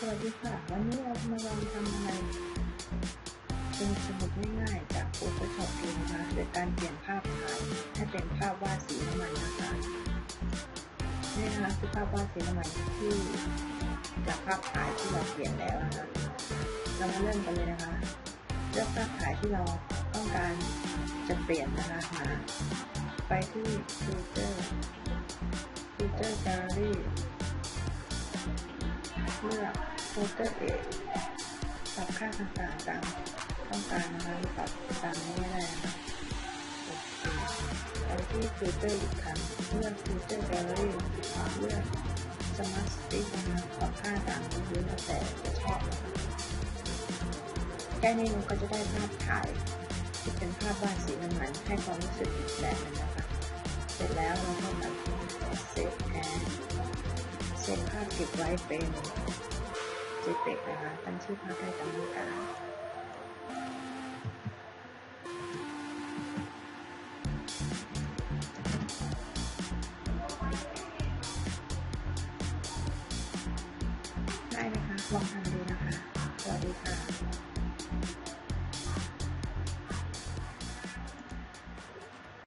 สวัสดีค่ะ วันนี้เรามาลองทำอะไรเป็นสมุดง่ายๆ จาก Photoshop เองนะคะโดยการเปลี่ยนภาพถ่ายให้เป็นภาพวาดสีน้ำมันนะคะนี่นะคะคือภาพวาดสีน้ำมันที่จากภาพถ่ายที่เราเปลี่ยนแล้วนะคะเรามาเริ่มกันเลยนะคะเลือกภาพถ่ายที่เราต้องการจะเปลี่ยนนะคะมาไปที่ Filter Filter Gallery เลือกโฟลเดอร์เอกปรับค่าต่างๆตามต้องการนะคะหรือปรับตามนี้ไม่ได้นะคะไปที่ฟิลเตอร์อีกครั้งเลือกฟิลเตอร์แกลเลอรี่เลือกสมาร์ทสติ๊กนะคะปรับค่าต่ามนี้แล้วแต่จะชอบนะคะแค่นี้มันก็จะได้ภาพถ่ายที่เป็นภาพวาดสีน้ำมันให้ความรู้สึกอีกแบบนึงนะคะ เสร็จแล้วเราก็มาเซฟแอน เซฟภาพเก็บไว้เป็น JPEG นะคะตั้งชื่อภาพได้ตามต้องการได้นะคะ ลองทำดูนะคะ สวัสดีค่ะ